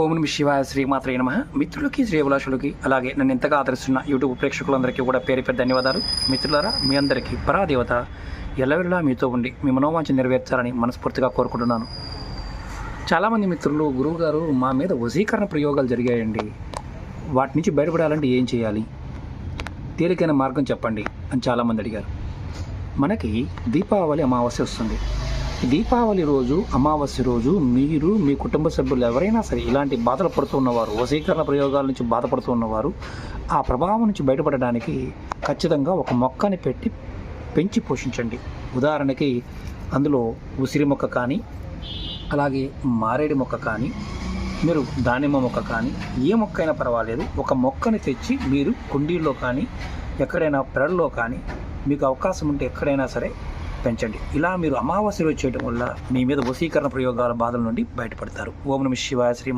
ఓం నమ శివాయ శ్రీమాత్రే నమ. మిత్రులకి శ్రేభిలాషులకి అలాగే నన్ను ఎంతగా ఆదరిస్తున్న యూట్యూబ్ ప్రేక్షకులందరికీ కూడా పేరు పేరు ధన్యవాదాలు. మిత్రులారా మీ అందరికీ పరాదేవత ఎల్లవెల్లా మీతో ఉండి మీ మనోవాంఛ నెరవేర్చాలని మనస్ఫూర్తిగా కోరుకుంటున్నాను. చాలామంది మిత్రులు గురువుగారు మా మీద వశీకరణ ప్రయోగాలు జరిగాయండి. వాటి నుంచి బయటపడాలంటే ఏం చేయాలి? తేలికైన మార్గం చెప్పండి అని చాలామంది అడిగారు. మనకి దీపావళి అమావాస్య వస్తుంది. దీపావళి రోజు అమావాస్య రోజు మీరు మీ కుటుంబ సభ్యులు ఎవరైనా సరే ఇలాంటి బాధలు పడుతూ ఉన్నవారు వశీకరణ ప్రయోగాల నుంచి బాధపడుతూ ఉన్నవారు ఆ ప్రభావం నుంచి బయటపడడానికి ఖచ్చితంగా ఒక మొక్కని పెట్టి పెంచి పోషించండి. ఉదాహరణకి అందులో ఉసిరి మొక్క కానీ అలాగే మారేడు మొక్క కానీ మీరు దానిమ్మ మొక్క కానీ ఏ మొక్క అయినా పర్వాలేదు. ఒక మొక్కని తెచ్చి మీరు కుండీల్లో కానీ ఎక్కడైనా పెరడులో కానీ మీకు అవకాశం ఉంటే ఎక్కడైనా సరే పెంచండి. ఇలా మీరు అమావాస్య రోజు చేయడం వల్ల మీ మీద వశీకరణ ప్రయోగాల బాధల నుండి బయటపడతారు. ఓం నమ శివాయ శ్రీ